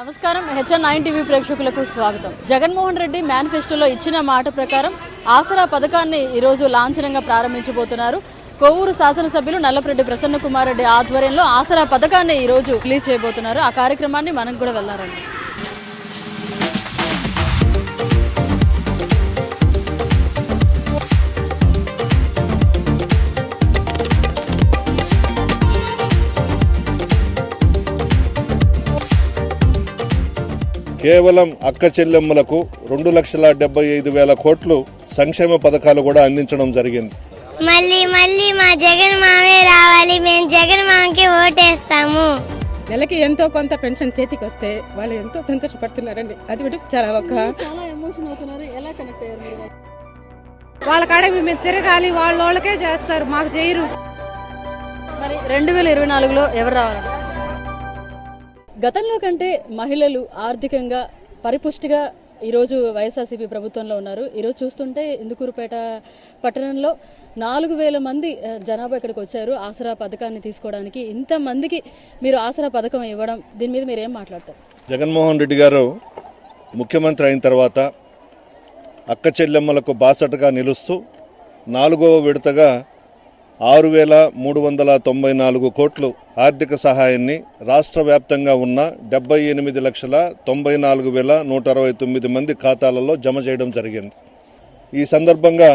నమస్కారం. HN nine TV ప్రేక్షకులకు స్వాగతం. జగన్మోహన్ రెడ్డి మేనిఫెస్టోలో ఇచ్చిన మాట ప్రకారం ఆసరా పథకాన్ని ఈరోజు లాంఛనంగా ప్రారంభించబోతున్నారు. కొవ్వూరు శాసనసభ్యులు నల్లపరెడ్డి ప్రసన్న కుమార్ రెడ్డి ఆధ్వర్యంలో ఆసరా పథకాన్ని ఈరోజు రిలీజ్ చేయబోతున్నారు. ఆ కార్యక్రమాన్ని మనం కూడా వెళ్ళారండి కేవలం అక్క చెల్లెమ్మలకు రెండు లక్షల డెబ్బై ఐదు వేల కోట్లు సంక్షేమ పథకాలు కూడా అందించడం జరిగింది. మళ్ళీ మళ్ళీ మా జగన్ మామే రావాలి. మేము జగన్ మామకి ఓటేస్తాము. నెలకి ఎంతో కొంత పెన్షన్ చేతికి వస్తే వాళ్ళు ఎంతో సంతోషపడుతున్నారండి. అది కూడా చాలా ఒక చాలా ఎమోషన్ అవుతున్నారు. ఎలా కనెక్ట్ అయ్యారు వాళ్ళ కాడ మేము తిరగాలి. వాళ్ళ వాళ్ళకే చేస్తారు. మాకు చేయరు. మరి రెండు వేల ఇరవై నాలుగులో ఎవరు రావాలండి గతంలో కంటే మహిళలు ఆర్థికంగా పరిపుష్టిగా ఈరోజు వైఎస్ఆర్సీపీ ప్రభుత్వంలో ఉన్నారు. ఈరోజు చూస్తుంటే ఇందుకూరుపేట పట్టణంలో నాలుగు వేల మంది జనాభా ఇక్కడికి వచ్చారు ఆసరా పథకాన్ని తీసుకోవడానికి. ఇంతమందికి మీరు ఆసరా పథకం ఇవ్వడం దీని మీద మీరు ఏం మాట్లాడతారు? జగన్మోహన్ రెడ్డి గారు ముఖ్యమంత్రి అయిన తర్వాత అక్క చెల్లెమ్మలకు బాసటగా నిలుస్తూ నాలుగవ విడతగా ఆరు వేల మూడు వందల తొంభై నాలుగు కోట్లు ఆర్థిక సహాయాన్ని రాష్ట్ర వ్యాప్తంగా ఉన్న డెబ్బై ఎనిమిది లక్షల తొంభై నాలుగు వేల నూట అరవై తొమ్మిది మంది ఖాతాలలో జమ చేయడం జరిగింది. ఈ సందర్భంగా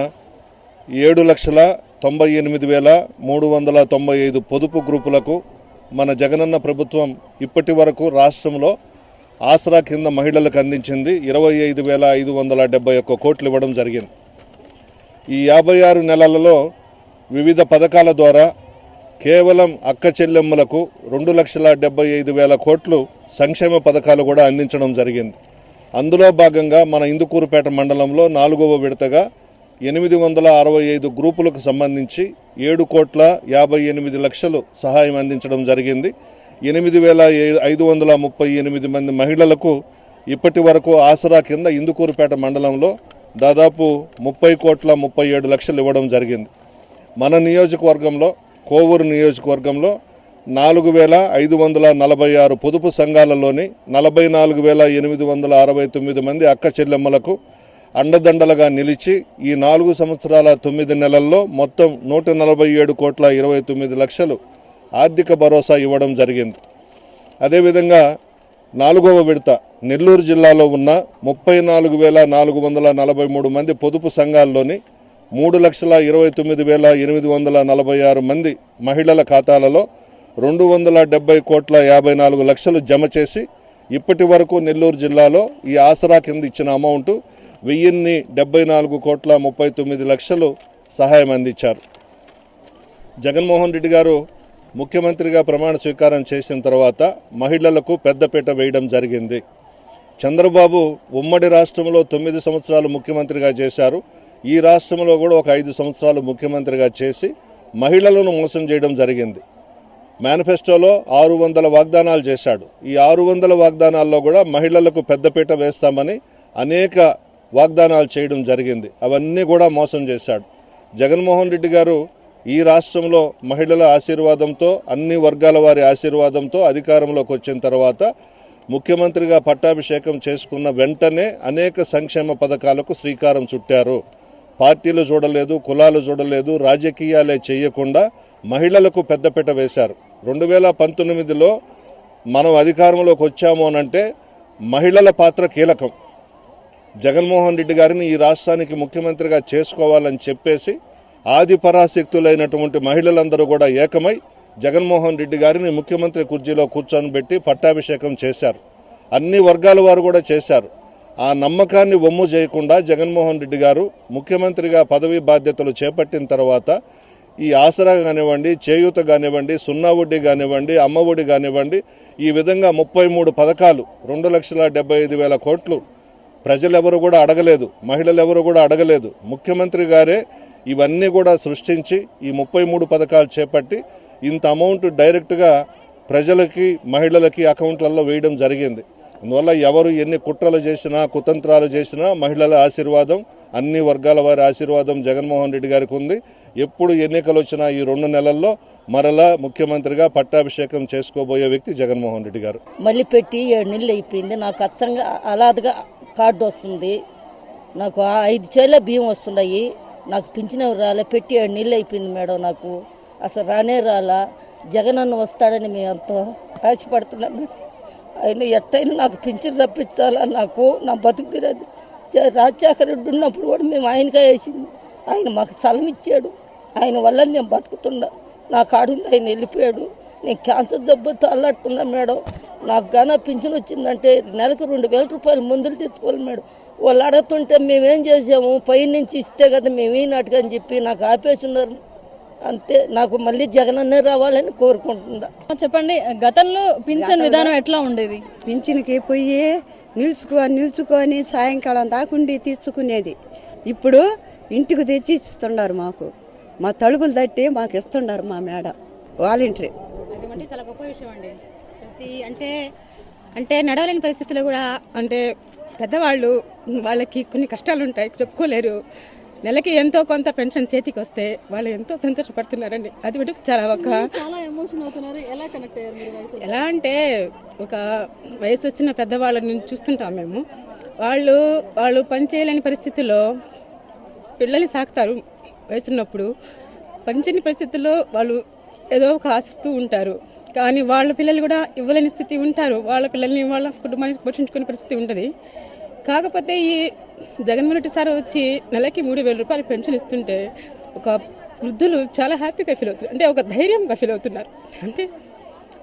ఏడు లక్షల తొంభై ఎనిమిది వేల మూడు వందల తొంభై ఐదు పొదుపు గ్రూపులకు మన జగనన్న ప్రభుత్వం ఇప్పటి వరకు రాష్ట్రంలో ఆసరా కింద మహిళలకు అందించింది ఇరవై ఐదు వేల ఐదు వందల డెబ్బై ఒక్క కోట్లు ఇవ్వడం జరిగింది. ఈ యాభై ఆరు నెలలలో వివిధ పథకాల ద్వారా కేవలం అక్క చెల్లెమ్మలకు రెండు లక్షల డెబ్బై ఐదు వేల కోట్లు సంక్షేమ పథకాలు కూడా అందించడం జరిగింది. అందులో భాగంగా మన ఇందుకూరుపేట మండలంలో నాలుగవ విడతగా ఎనిమిది వందల అరవై ఐదు గ్రూపులకు సంబంధించి ఏడు కోట్ల యాభై ఎనిమిది లక్షలు సహాయం అందించడం జరిగింది. ఎనిమిది వేల ఐదు వందల ముప్పై ఎనిమిది మంది మహిళలకు ఇప్పటి వరకు ఆసరా కింద ఇందుకూరుపేట మండలంలో దాదాపు ముప్పై కోట్ల ముప్పై ఏడు లక్షలు ఇవ్వడం జరిగింది. మన నియోజకవర్గంలో కోవూరు నియోజకవర్గంలో నాలుగు వేల ఐదు వందల నలభై ఆరు పొదుపు సంఘాలలోని నలభై నాలుగు వేల ఎనిమిది వందల అరవై తొమ్మిది మంది అక్క చెల్లెమ్మలకు అండదండలుగా నిలిచి ఈ నాలుగు సంవత్సరాల తొమ్మిది నెలల్లో మొత్తం నూట నలభై ఏడు కోట్ల ఇరవై తొమ్మిది లక్షలు ఆర్థిక భరోసా ఇవ్వడం జరిగింది. అదేవిధంగా నాలుగవ విడత నెల్లూరు జిల్లాలో ఉన్న ముప్పై నాలుగు వేల నాలుగు వందల నలభై మూడు మంది పొదుపు సంఘాల్లోని మూడు లక్షల ఇరవై తొమ్మిది వేల ఎనిమిది వందల నలభై ఆరు మంది మహిళల ఖాతాలలో రెండు వందల డెబ్బై కోట్ల యాభై నాలుగు లక్షలు జమ చేసి ఇప్పటి వరకు నెల్లూరు జిల్లాలో ఈ ఆసరా కింద ఇచ్చిన అమౌంట్ వెయ్యిన్ని డెబ్బై నాలుగు కోట్ల ముప్పై తొమ్మిది లక్షలు సహాయం అందించారు. జగన్మోహన్ రెడ్డి గారు ముఖ్యమంత్రిగా ప్రమాణ స్వీకారం చేసిన తర్వాత మహిళలకు పెద్దపీట వేయడం జరిగింది. చంద్రబాబు ఉమ్మడి రాష్ట్రంలో తొమ్మిది సంవత్సరాలు ముఖ్యమంత్రిగా చేశారు. ఈ రాష్ట్రంలో కూడా ఒక ఐదు సంవత్సరాలు ముఖ్యమంత్రిగా చేసి మహిళలను మోసం చేయడం జరిగింది. మేనిఫెస్టోలో ఆరు వందల వాగ్దానాలు చేశాడు. ఈ ఆరు వందల వాగ్దానాల్లో కూడా మహిళలకు పెద్దపీట వేస్తామని అనేక వాగ్దానాలు చేయడం జరిగింది. అవన్నీ కూడా మోసం చేశాడు. జగన్మోహన్ రెడ్డి గారు ఈ రాష్ట్రంలో మహిళల ఆశీర్వాదంతో అన్ని వర్గాల వారి ఆశీర్వాదంతో అధికారంలోకి వచ్చిన తర్వాత ముఖ్యమంత్రిగా పట్టాభిషేకం చేసుకున్న వెంటనే అనేక సంక్షేమ పథకాలకు శ్రీకారం చుట్టారు. పార్టీలు చూడలేదు కులాలు చూడలేదు రాజకీయాలే చేయకుండా మహిళలకు పెద్దపీట వేశారు. రెండు వేల పంతొమ్మిదిలో మనం అధికారంలోకి వచ్చాము అనంటే మహిళల పాత్ర కీలకం. జగన్మోహన్ రెడ్డి గారిని ఈ రాష్ట్రానికి ముఖ్యమంత్రిగా చేసుకోవాలని చెప్పేసి ఆది పరాశక్తులైనటువంటి మహిళలందరూ కూడా ఏకమై జగన్మోహన్ రెడ్డి గారిని ముఖ్యమంత్రి కుర్చీలో కూర్చొని పట్టాభిషేకం చేశారు. అన్ని వర్గాల వారు కూడా చేశారు. ఆ నమ్మకాన్ని వమ్ము చేయకుండా జగన్మోహన్ రెడ్డి గారు ముఖ్యమంత్రిగా పదవి బాధ్యతలు చేపట్టిన తర్వాత ఈ ఆసరా కానివ్వండి చేయూత కానివ్వండి సున్నా వడ్డీ కానివ్వండి అమ్మ ఒడి కానివ్వండి ఈ విధంగా ముప్పై మూడు పథకాలు రెండు లక్షల డెబ్బై ఐదు వేల కోట్లు ప్రజలెవరు కూడా అడగలేదు మహిళలు ఎవరు కూడా అడగలేదు. ముఖ్యమంత్రి గారే ఇవన్నీ కూడా సృష్టించి ఈ ముప్పై మూడు పథకాలు చేపట్టి ఇంత అమౌంట్ డైరెక్ట్గా ప్రజలకి మహిళలకి అకౌంట్లలో వేయడం జరిగింది. అందువల్ల ఎవరు ఎన్ని కుట్రలు చేసినా కుతంత్రాలు చేసినా మహిళల ఆశీర్వాదం అన్ని వర్గాల వారి ఆశీర్వాదం జగన్మోహన్ రెడ్డి గారికి ఉంది. ఎప్పుడు ఎన్నికలు వచ్చినా ఈ రెండు నెలల్లో మరలా ముఖ్యమంత్రిగా పట్టాభిషేకం చేసుకోబోయే వ్యక్తి జగన్మోహన్ రెడ్డి గారు. మళ్ళీ పెట్టి ఏడు నెలలు అయిపోయింది. నాకు అచ్చంగా అలాదిగా కార్డు వస్తుంది. నాకు ఆ ఐదు చేల బియ్యం వస్తున్నాయి. నాకు పింఛన్ రాలే? పెట్టి ఏడు నెలలు అయిపోయింది మేడం నాకు. అసలు రానే రాలా. జగన్ అన్న వస్తాడని మేము ఎంతో ఆశపడుతున్నాం మేడం. ఆయన ఎట్టయినా నాకు పింఛన్ రప్పించాలా నాకు? నా బతుకు తీరదు రాజశేఖర రెడ్డి ఉన్నప్పుడు కూడా మేము ఆయనకే వేసింది. ఆయన మాకు స్థలం ఇచ్చాడు. ఆయన వల్ల నేను బతుకుతున్నా. నా కాడుండి ఆయన వెళ్ళిపోయాడు. నేను క్యాన్సర్ జబ్బుతో అల్లాడుతున్నా మేడం. నాకు గానా పింఛన్ వచ్చిందంటే నెలకు రెండు వేల రూపాయలు మందులు తెచ్చుకోవాలి మేడం. వాళ్ళు అడుగుతుంటే మేమేం చేసాము? పై నుంచి ఇస్తే కదా మేము ఈనాటికి చెప్పి నాకు ఆపేసి ఉన్నారు. అంతే. నాకు మళ్ళీ జగనన్నే రావాలని కోరుకుంటున్నా. చెప్పండి గతంలో పింఛన్ విధానం ఎట్లా ఉండేది? పింఛన్కి పోయి నిలుచుకో నిలుచుకొని సాయంకాలం దాకుండి తీర్చుకునేది. ఇప్పుడు ఇంటికి తెచ్చి ఇస్తున్నారు మాకు. మా తలుపులు తట్టి మాకు ఇస్తున్నారు మా మేడ. వాలంటరీ. చాలా గొప్ప విషయం అండి. ప్రతి అంటే అంటే నడవలేని పరిస్థితుల్లో కూడా అంటే పెద్దవాళ్ళు వాళ్ళకి కొన్ని కష్టాలు ఉంటాయి చెప్పుకోలేరు. నెలకి ఎంతో కొంత పెన్షన్ చేతికి వస్తే వాళ్ళు ఎంతో సంతోషపడుతున్నారండి. అది మటుకు చాలా ఒక చాలా ఎమోషన్ అవుతున్నారు. ఎలా కనెక్ట్ అయ్యారు మీరు వయసు ఎలా అంటే ఒక వయసు వచ్చిన పెద్దవాళ్ళని చూస్తుంటాం మేము. వాళ్ళు వాళ్ళు పని చేయలేని పరిస్థితుల్లో పిల్లల్ని సాకుతారు వయసున్నప్పుడు పనిచేయని పరిస్థితుల్లో వాళ్ళు ఏదో ఒక ఆశిస్తూ ఉంటారు. కానీ వాళ్ళ పిల్లలు కూడా ఇవ్వలేని స్థితి ఉంటారు. వాళ్ళ పిల్లల్ని వాళ్ళ కుటుంబానికి పోషించుకునే పరిస్థితి ఉంటుంది కాకపోతే ఈ జగన్మోహన్ రెడ్డి సార్ వచ్చి నెలకి మూడు వేల రూపాయలు పెన్షన్ ఇస్తుంటే ఒక వృద్ధులు చాలా హ్యాపీగా ఫీల్ అవుతున్నారు. అంటే ఒక ధైర్యంగా ఫీల్ అవుతున్నారు. అంటే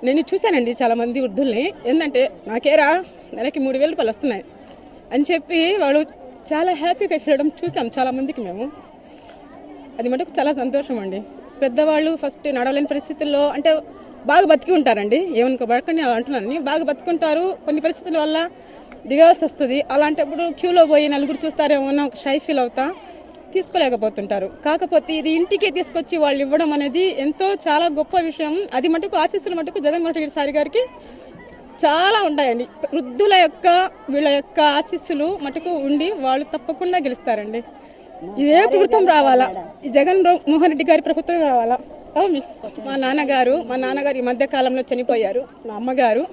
నేను చూశానండి చాలా మంది వృద్ధుల్ని. ఏంటంటే నాకేరా నెలకి మూడు వేల రూపాయలు వస్తున్నాయి. అని చెప్పి వాళ్ళు చాలా హ్యాపీగా ఫీల్ అవడం చూసాం చాలామందికి మేము. అది మటుకు చాలా సంతోషం అండి. పెద్దవాళ్ళు ఫస్ట్ నడవలేని పరిస్థితుల్లో అంటే బాగా బతికి ఉంటారండి. ఏమనుకో బడకండి అంటున్నాను బాగా బతుకుంటారు. కొన్ని పరిస్థితుల వల్ల దిగాల్సి వస్తుంది. అలాంటప్పుడు క్యూలో పోయి నలుగురు చూస్తారేమో అని ఒక షై ఫీల్ అవుతా. తీసుకోలేకపోతుంటారు. కాకపోతే ఇది ఇంటికే తీసుకొచ్చి వాళ్ళు ఇవ్వడం అనేది ఎంతో చాలా గొప్ప విషయం. అది మటుకు ఆశీస్సులు మటుకు జగన్మోహన్ రెడ్డి సారి గారికి చాలా ఉంటాయండి. వృద్ధుల యొక్క వీళ్ళ యొక్క ఆశీస్సులు మటుకు ఉండి వాళ్ళు తప్పకుండా గెలుస్తారండి. ఇదే ప్రభుత్వం రావాలా? ఈ జగన్ మోహన్ రెడ్డి గారి ప్రభుత్వం రావాలా? అవును. మా నాన్నగారు మా నాన్నగారు ఈ మధ్య కాలంలో చనిపోయారు. మా అమ్మగారు.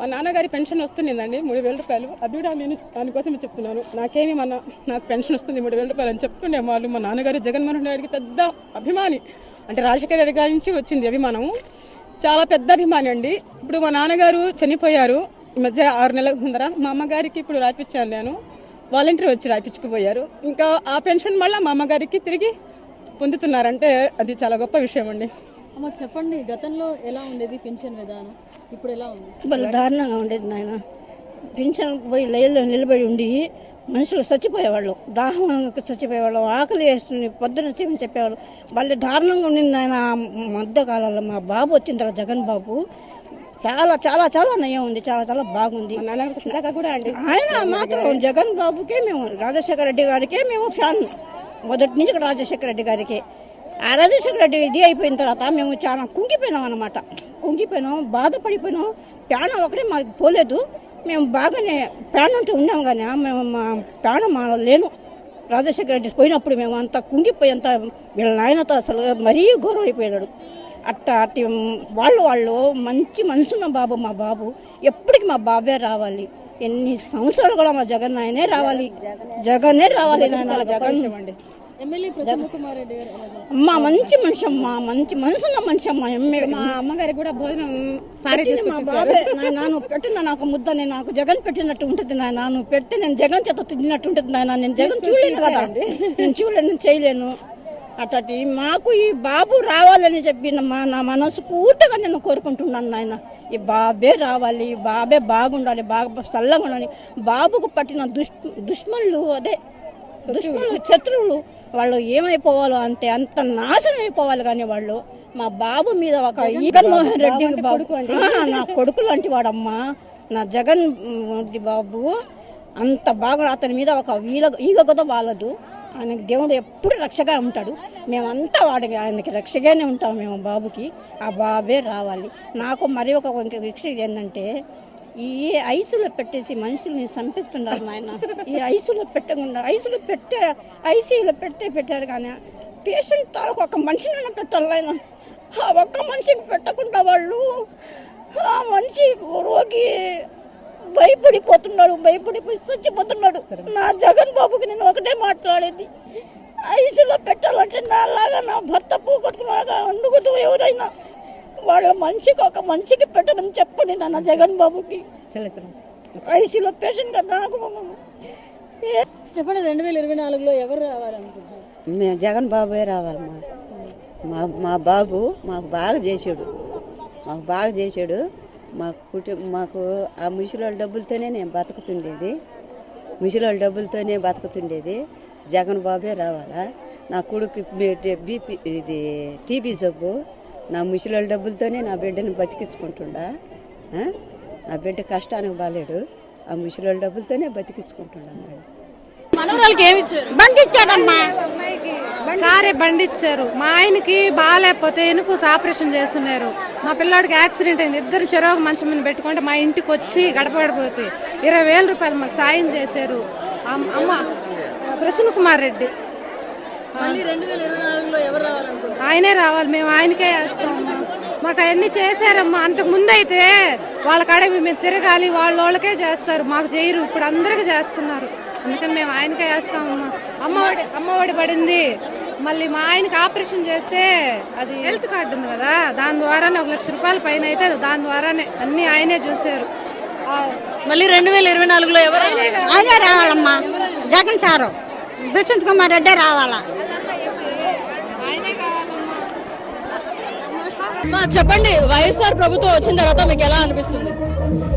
మా నాన్నగారి పెన్షన్ వస్తుందండి మూడు వేల రూపాయలు. అది కూడా నేను దానికోసమే చెప్తున్నాను. నాకేమి మన నాకు పెన్షన్ వస్తుంది మూడు వేల రూపాయలు అని చెప్తుండే వాళ్ళు. మా నాన్నగారు జగన్మోహన్ రెడ్డి గారికి పెద్ద అభిమాని. అంటే రాజశేఖర రెడ్డి గారి నుంచి వచ్చింది అభిమానం. చాలా పెద్ద అభిమాని అండి. ఇప్పుడు మా నాన్నగారు చనిపోయారు. ఈ మధ్య ఆరు నెలల ముందర మా అమ్మగారికి ఇప్పుడు రాయిపించాను నేను. వాలంటీర్ వచ్చి రాయిపించుకుపోయారు. ఇంకా ఆ పెన్షన్ మళ్ళీ మా అమ్మగారికి తిరిగి పొందుతున్నారంటే అది చాలా గొప్ప విషయం అండి. అమ్మ చెప్పండి గతంలో ఎలా ఉండేది పెన్షన్ విధానం? ఇప్పుడు ఎలా ఉంది? భలే దారుణంగా ఉండేది నాయన. పింఛన్ పోయి లైన్లో నిలబడి ఉండి మనుషులు చచ్చిపోయేవాళ్ళు దాహంగా చచ్చిపోయేవాళ్ళు ఆకలి వేస్తుంది పొద్దున చెప్పి చెప్పేవాళ్ళు. భలే దారుణంగా ఉండింది ఆయన మధ్య కాలంలో మా బాబు వచ్చిన తర్వాత జగన్ బాబు చాలా చాలా చాలా నయం ఉంది చాలా చాలా బాగుంది. కూడా అండి. ఆయన మాత్రం జగన్ బాబుకే మేము రాజశేఖర రెడ్డి గారికే మేము ఫ్యాన్. మొదటి నుంచి రాజశేఖర రెడ్డి గారికి. ఆ రాజశేఖర రెడ్డి ఇది అయిపోయిన తర్వాత మేము చాలా కుంగిపోయినాం అనమాట కుంగిపోయినాం బాధపడిపోయినాం. ప్రాణం ఒకటే మాకు పోలేదు. మేము బాగానే ప్రాణం ఉంటే ఉన్నాం కానీ మేము మా ప్రాణం మా లేను. రాజశేఖర రెడ్డి పోయినప్పుడు మేము అంత కుంగిపోయి అంత వీళ్ళ నాయనతో అసలు మరీ గౌరవ అయిపోయాడు అట్ట అట్టి వాళ్ళు వాళ్ళు మంచి మనసున్న బాబు మా బాబు. ఎప్పటికి మా బాబే రావాలి. ఎన్ని సంవత్సరాలు కూడా మా జగన్ ఆయనే రావాలి. జగనే రావాలి నాయన జగన్. ఎమ్మెల్యే ప్రసన్న కుమార్ రెడ్డి గారు ఎలా చేస్తారు? అమ్మ మంచి మనిషి అమ్మ మంచి మనసున్న మనిషి అమ్మ ఎమ్మె మా అమ్మగారికి కూడా భోజనం సారీ మా నువ్వు పెట్టిన నాకు ముద్ద నేను నాకు జగన్ పెట్టినట్టు ఉంటుంది నాయన. నువ్వు పెడితే నేను జగన్ చేత తిన్నట్టు ఉంటుంది నాయన. నేను జగన్ చూడలేను కదా. నేను చూడలేను నేను చేయలేను. అతటి మాకు ఈ బాబు రావాలని చెప్పి నా- మా నా మనసు పూర్తిగా నేను కోరుకుంటున్నాను నాయన. ఈ బాబే రావాలి ఈ బాబే బాగుండాలి బాగా చల్లగా ఉండాలి. బాబుకు పట్టిన దుష్ దుష్మన్లు అదే దుష్మన్లు శత్రువులు వాళ్ళు ఏమైపోవాలో అంతే అంత నాశనం అయిపోవాలి కానీ వాళ్ళు. మా బాబు మీద ఒక జగన్మోహన్ రెడ్డి బాబు నా కొడుకు లాంటి వాడమ్మా. నా జగన్ రెడ్డి బాబు అంత బాగా అతని మీద ఒక వీల ఈగ కూడా వాళ్ళదు ఆయనకి దేవుడు ఎప్పుడు రక్షగా ఉంటాడు. మేమంతా వాడికి ఆయనకి రక్షగానే ఉంటాం మేము బాబుకి. ఆ బాబే రావాలి. నాకు మరి ఒక రక్ష ఏంటంటే ఈ ఐసులో పెట్టేసి మనుషుల్ని చంపిస్తున్నారు నాయన. ఈ ఐసులో పెట్టకుండా ఐసులో పెట్టే ఐసీయూలో పెట్టే పెట్టారు కానీ పేషెంట్ తాలకు ఒక మనిషిని పెట్టాలి ఆయన ఆ ఒక్క మనిషికి పెట్టకుండా వాళ్ళు ఆ మనిషి రోగి భయపడిపోతున్నాడు భయపడిపోయి చచ్చిపోతున్నాడు నా జగన్ బాబుకి నేను ఒకటే మాట్లాడేది. ఐసీలో పెట్టాలంటే నాలాగా నా భర్త పోగొట్టుకున్నాగా అడుగుతూ ఎవరైనా వాళ్ళ మనిషికి ఒక మనిషికి పెట్టమని చెప్పండి నా జగన్ బాబుకి ఐసీలో పేషెంట్ నాకు ఏ- చెప్పండి రెండు వేల ఇరవై నాలుగులో ఎవరు రావాలనుకుంటున్నారు? మేము జగన్ బాబే రావాలి మా. మా మా బాబు మాకు బాగా చేసాడు మాకు బాగా చేసాడు మా కుటుంబం మాకు ఆ ముసలోళ్ళ డబ్బులతోనే నేను బతుకుతుండేది. ముసలోళ్ళ డబ్బులతోనే బతుకుతుండేది. జగన్ బాబే రావాలా? నా కొడుకు బీపీ ఇది టీబీ జబ్బు. నా ముసలోళ్ళ డబ్బులతోనే నా బిడ్డని బతికించుకుంటుండా? ఆ? నా బిడ్డ కష్టానికి బాలేడు. ఆ ముసలోళ్ళ డబ్బులతోనే బతికించుకుంటుండా మేడం మనవరాలకి ఏమి ఇచ్చారు? బండి ఇచ్చాడమ్మా సారే బండి ఇచ్చారు మా ఆయనకి బాగాలేకపోతే ఎనుపూస ఆపరేషన్ చేస్తున్నారు. మా పిల్లాడికి యాక్సిడెంట్ అయింది. ఇద్దరు చెరోగు మంచం మీద పెట్టుకుంటే మా ఇంటికి వచ్చి గడప గడపకి ఇరవై వేల రూపాయలు మాకు సాయం చేశారు. అమ్- అమ్మ ప్రసన్న కుమార్ రెడ్డి. ఆయనే రావాలి మేము ఆయనకే వేస్తామమ్మా మాకు అవన్నీ చేశారమ్మా. అంతకు ముందు అయితే వాళ్ళ కాడ మేము తిరగాలి వాళ్ళ వాళ్ళకే చేస్తారు. మాకు చేయరు ఇప్పుడు అందరికీ చేస్తున్నారు. అందుకని మేము ఆయనకే వేస్తామమ్మా అమ్మఒడి అమ్మఒడి పడింది. మళ్ళీ మా ఆయనకి ఆపరేషన్ చేస్తే అది హెల్త్ కార్డు ఉంది కదా దాని ద్వారానే ఒక లక్ష రూపాయల పైన అయితే దాని ద్వారానే అన్ని ఆయనే చూశారు. ఆ, మళ్ళీ రెండు వేల ఇరవై నాలుగులో ఎవరు అదే రావాలమ్మా. జగన్ సారు బిష్ణు కుమార్ రెడ్డి రావాలా? అమ్మా, చెప్పండి. వైఎస్ఆర్ ప్రభుత్వం వచ్చిన తర్వాత మీకు ఎలా అనిపిస్తుంది?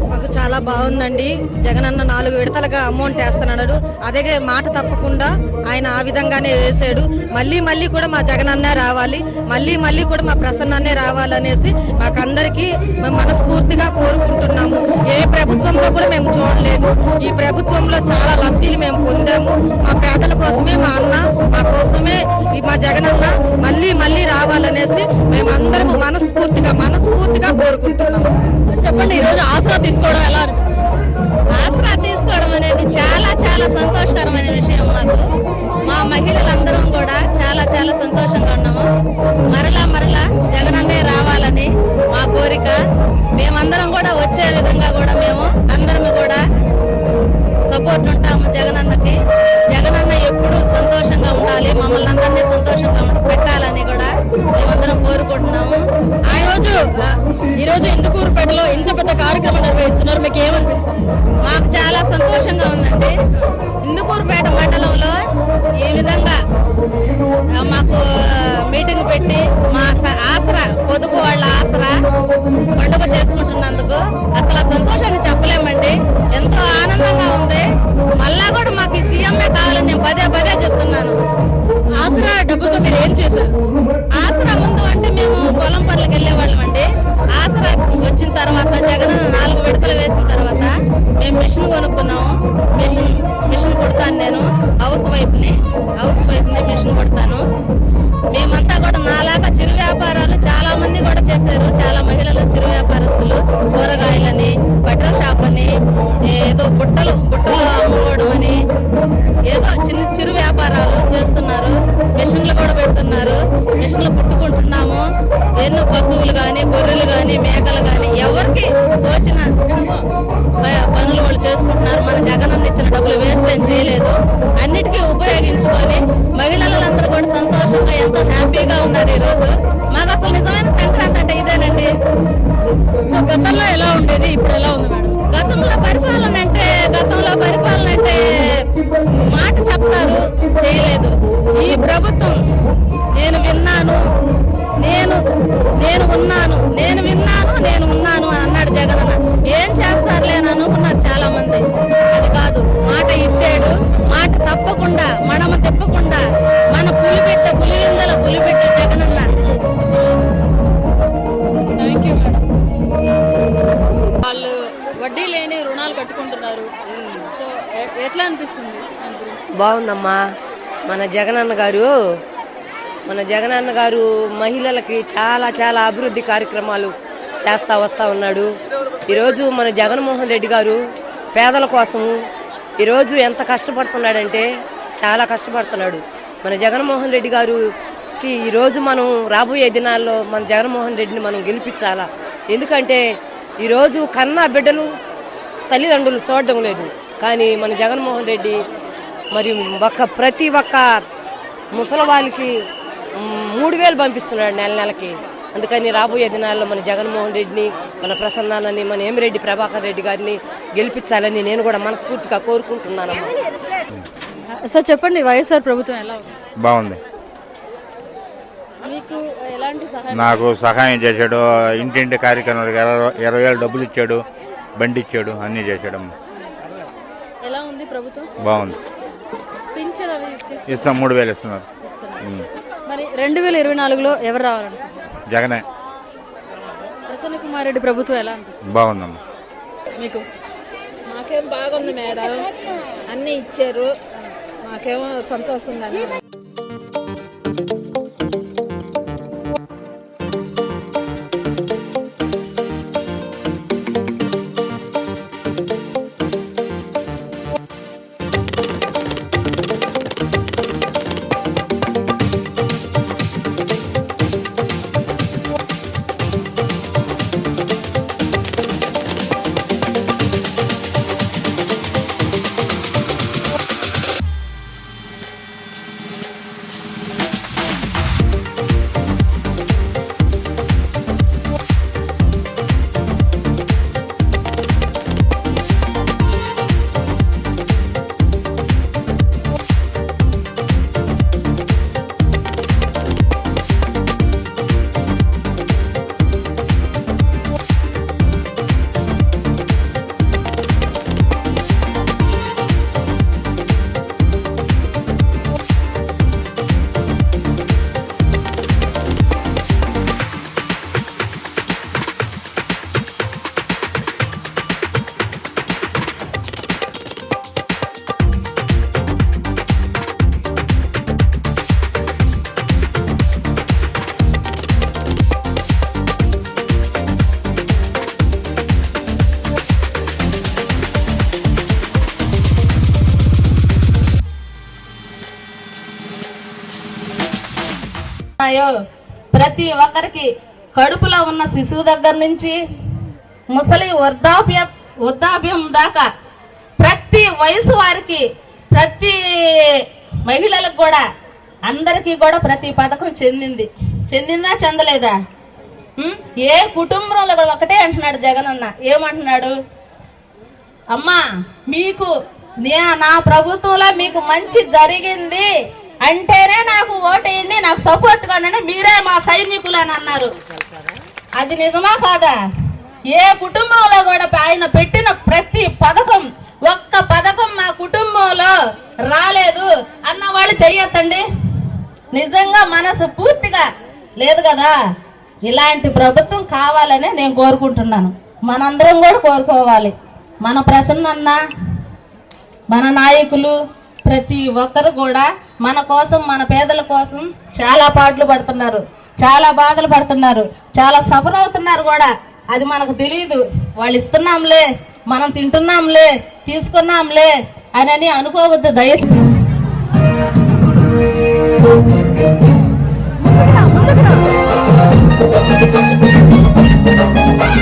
మాకు చాలా బాగుందండి. జగన్ అన్న నాలుగు విడతలుగా అమౌంట్ వేస్తున్నాడు. అదే మాట తప్పకుండా ఆయన ఆ విధంగానే వేసాడు మళ్ళీ మళ్ళీ కూడా మా జగన్ రావాలి. మళ్ళీ మళ్ళీ కూడా మా ప్రసన్న అన్నే రావాలనేసి మాకందరికీ మేము మనస్ఫూర్తిగా కోరుకుంటున్నాము. ఏ ప్రభుత్వంలో కూడా మేము చూడలేదు. ఈ ప్రభుత్వంలో చాలా లబ్ధిలు మేము పొందాము. మా పేదల కోసమే మా అన్న మా కోసమే మా జగన్ అన్న మళ్ళీ మళ్ళీ రావాలనేసి మేమందరము మనస్ఫూర్తిగా మనస్ఫూర్తిగా కోరుకుంటున్నాము. చెప్పండి ఈరోజు ఆసరా తీసుకోవడం ఎలా అనిపిస్తుంది? ఆసరా తీసుకోవడం అనేది చాలా చాలా సంతోషకరమైన విషయం మాకు. మా మహిళలందరం కూడా చాలా చాలా సంతోషంగా ఉన్నాము. మరలా మరలా జగనన్నే రావాలని మా కోరిక. మేమందరం కూడా వచ్చే విధంగా కూడా మేము అందరం కూడా సపోర్ట్ ఉంటాము జగనన్నకి. జగనన్న ఎప్పుడు సంతోషంగా ఉండాలి మమ్మల్ని అందరినీ సంతోషంగా పెట్టాలని కూడా మేమందరం కోరుకుంటున్నాము. ఆ రోజు ఆ, ఈ రోజు ఇందుకూరుపేటలో ఇంత కార్యక్రమం నిర్వహిస్తున్నారు. మీకు ఏమనిపిస్తుంది మాకు చాలా సంతోషంగా ఉందండి. ఇందుకూరుపేట మండలంలో ఈ విధంగా మాకు మీటింగ్ పెట్టి మా స- ఆసరా పొదుపు వాళ్ళ ఆసరా పండుగ చేసుకుంటున్నందుకు అసలు ఆ సంతోషాన్ని చెప్పలేమండి. ఎంతో ఆనందంగా ఉంది. మళ్ళా కూడా మాకు ఈ సీఎంఏ కావాలని నేను పదే పదే చెప్తున్నాను. ఆసరా డబ్బుతో మీరు ఏం చేశారు? ఆసరా ముందు అంటే మేము పొలం పనులకు వెళ్ళేవాళ్ళం అండి వచ్చిన తర్వాత జగన్ నాలుగు విడతలు వేసిన తర్వాత మేము మిషన్ కొనుక్కున్నాము మిషన్ మిషన్ కుడతాను నేను. హౌస్ వైఫ్ని హౌస్ వైఫ్ని మిషన్ కుడతాను. మేమంతా కూడా నాలాగా చిరు వ్యాపారాలు చాలా మంది కూడా చేశారు. చాలా మహిళలు చిరు వ్యాపారస్తులు. కూరగాయలని బట్టల షాప్ అని ఏదో బుట్టలు బుట్టలు అమ్ముకోవడం అని ఏదో చిన్న చిరు వ్యాపారాలు చేస్తున్నారు. మిషన్లు కూడా పెడుతున్నారు. మిషన్లు పుట్టుకుంటున్నాము ఎన్నో పశువులు కానీ గొర్రెలు కానీ మేకలు కానీ ఎవరికి తోచిన ప- పనులు వాళ్ళు చేసుకుంటున్నారు. మన జగనన్న ఇచ్చిన డబ్బులు వేస్ట్ ఏం చేయలేదు. అన్నిటికీ ఉపయోగించుకొని మహిళలందరూ కూడా సంతోషంగా ఎంతో హ్యాపీగా ఉన్నారు ఈ రోజు. మాకు అసలు నిజమైన సంక్రాంతి అంటే ఇదేనండి. సో గతంలో ఎలా ఉండేది ఇప్పుడు ఎలా ఉంది మేడం? గతంలో పరిపాలన అంటే గతంలో పరిపాలన అంటే మాట చెప్తారు చేయలేదు. ఈ ప్రభుత్వం నేను విన్నాను నేను నేను ఉన్నాను నేను విన్నాను నేను ఉన్నాను అని అన్నాడు జగన్ అన్న. ఏం చేస్తారులే అని అనుకున్నారు చాలా మంది అది కాదు మాట ఇచ్చాడు మాట తప్పకుండా మడమ తిప్పకుండా పులిబిడ్డ పులివిందల పులిబిడ్డ జగనన్న. వాళ్ళు వడ్డీ లేని రుణాలు కట్టుకుంటున్నారు. సో ఎట్లా అనిపిస్తుంది దాని గురించి? బాగుందమ్మా. మన జగనన్న గారు మన జగనన్న గారు మహిళలకి చాలా చాలా అభివృద్ధి కార్యక్రమాలు చేస్తా వస్తా ఉన్నాడు. ఈరోజు మన జగన్మోహన్ రెడ్డి గారు పేదల కోసము ఈరోజు ఎంత కష్టపడుతున్నాడంటే చాలా కష్టపడుతున్నాడు. మన జగన్మోహన్ రెడ్డి గారుకి ఈరోజు మనం రాబోయే దినాల్లో మన జగన్మోహన్ రెడ్డిని మనం గెలిపించాలా? ఎందుకంటే ఈరోజు కన్నా బిడ్డలు తల్లిదండ్రులు చూడడం లేదు. కానీ మన జగన్మోహన్ రెడ్డి మరి ఒక్క ప్రతి ఒక్క ముసలి వాళ్ళకి మూడు వేలు పంపిస్తున్నాడు నెల నెలకి. అందుకని రాబోయే దినాల్లో మన జగన్మోహన్ రెడ్డిని మన ప్రసన్నాలని మన ఎమిరెడ్డి ప్రభాకర్ రెడ్డి గారిని గెలిపించాలని నేను కూడా మనస్ఫూర్తిగా కోరుకుంటున్నానమ్మా. సార్ చెప్పండి వైఎస్ఆర్ ప్రభుత్వం ఎలా ఉంది? బాగుంది. మీకు ఎలాంటి సహాయం నాకు సహాయం చేశాడు. ఇంటింటి కార్యక్రమాలకు ఇరవై- ఇరవై వేలు డబ్బులు ఇచ్చాడు బండి ఇచ్చాడు అన్నీ చేశాడు ఎలా ఉంది ప్రభుత్వం? బాగుంది. పింఛన్ అవి తీసుకు- ఇస్తాం మూడు వేలు ఇస్తున్నారు. ఉమ్. మరి రెండు వేల ఇరవై నాలుగులో ఎవరు రావాలనుకుంటున్నారు? జగనే. ప్రసన్న కుమార్ రెడ్డి ప్రభుత్వం ఎలా అనిపిస్తుంది? బాగుందమ్మా. మీకు? మాకేం బాగుంది మేడం. అన్నీ ఇచ్చారు. మాకేమో సంతోషంగానే ఉన్నాయో ప్రతి ఒక్కరికి కడుపులో ఉన్న శిశువు దగ్గర నుంచి ముసలి వృద్ధాప్య వృద్ధాప్యం దాకా ప్రతి వయసు వారికి ప్రతి మహిళలకు కూడా అందరికీ కూడా ప్రతి పథకం చెందింది. చెందిందా చెందలేదా? ఏ కుటుంబంలో కూడా ఒకటే అంటున్నాడు జగన్ అన్న ఏమంటున్నాడు? అమ్మా మీకు నే- నా ప్రభుత్వంలో మీకు మంచి జరిగింది. అంటేనే నాకు ఓటేయండి నాకు సపోర్ట్గా మీరే మా సైనికులు అని అన్నారు. అది నిజమా కాదా? ఏ కుటుంబంలో కూడా ఆయన పెట్టిన ప్రతి పథకం ఒక్క పథకం మా కుటుంబంలో రాలేదు అన్న వాళ్ళు చెయ్యొద్దండి. నిజంగా మనసు పూర్తిగా లేదు కదా? ఇలాంటి ప్రభుత్వం కావాలనే నేను కోరుకుంటున్నాను. మనందరం కూడా కోరుకోవాలి. మన ప్రసన్న మన నాయకులు ప్రతి ఒక్కరు కూడా మన కోసం మన పేదల కోసం చాలా పాటలు పడుతున్నారు. చాలా బాధలు పడుతున్నారు. చాలా సఫర్ అవుతున్నారు కూడా. అది మనకు తెలియదు వాళ్ళు ఇస్తున్నాంలే మనం తింటున్నాంలే తీసుకున్నాంలే అని అనుకోవద్దు దయచేసి.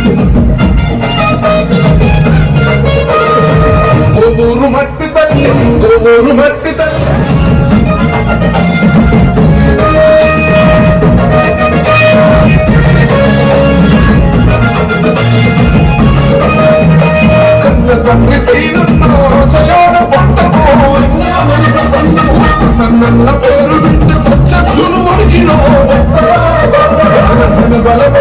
you. గోమూరు మట్టి కన్న తండ్రి సీనున్న సయోన పొట్టము సన్నన్న పేరు వింటే పచ్చట్టును వణికినో బలమే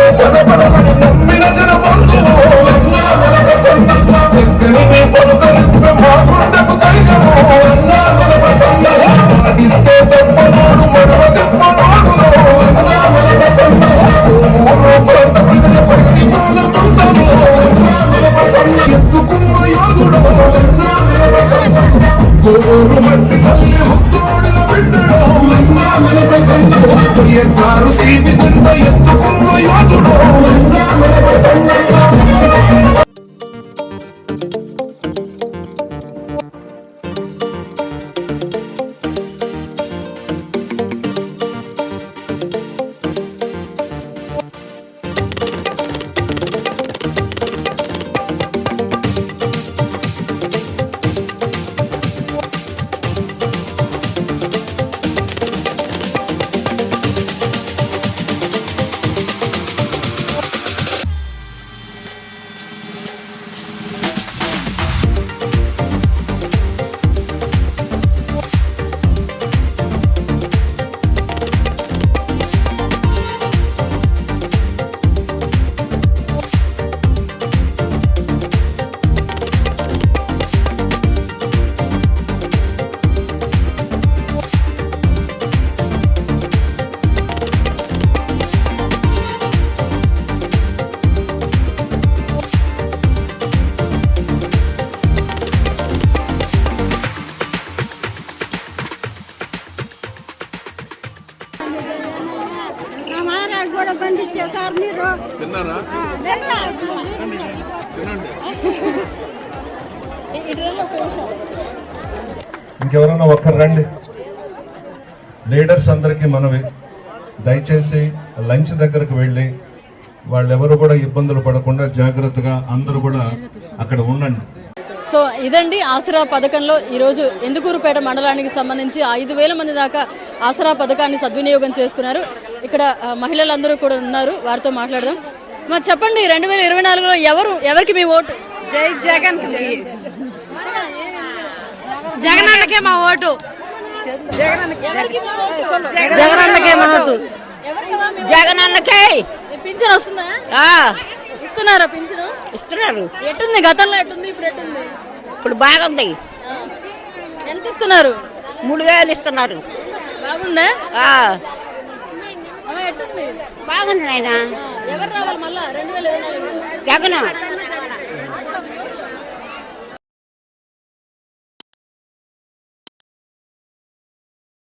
ఒక్కరు రండి. లీడర్స్ అందరికీ మనవి. దయచేసి లంచ్ దగ్గరకు వెళ్ళి వాళ్ళెవరు కూడా ఇబ్బందులు పడకుండా జాగ్రత్తగా అందరూ కూడా అక్కడ ఉండండి. సో ఇదండి ఆసరా పథకంలో ఈరోజు ఎందుకూరుపేట మండలానికి సంబంధించి ఐదు వేల మంది దాకా ఆసరా పథకాన్ని సద్వినియోగం చేసుకున్నారు. ఇక్కడ మహిళలందరూ కూడా ఉన్నారు. వారితో మాట్లాడదాం. మరి చెప్పండి రెండు వేల ఇరవై నాలుగులో ఎవరు ఎవరికి మీ ఓటు? జై జగన్ జగన్ అన్నకే మా ఓటు. జగన్ అన్నకే జగన్ అన్నకే పింఛన్ వస్తుందా? ఇస్తున్నారా పింఛను? ఇస్తున్నారు. ఎట్టుంది? గతంలో ఎట్టుంది? ఇప్పుడు ఎట్టుంది ఇప్పుడు బాగుంది. ఎంత ఇస్తున్నారు? మూడు వేలు ఇస్తున్నారు. బాగుందా? బాగుంది నాయన. ఎవరు రావాలి మళ్ళా? రెండు వేల జగన్.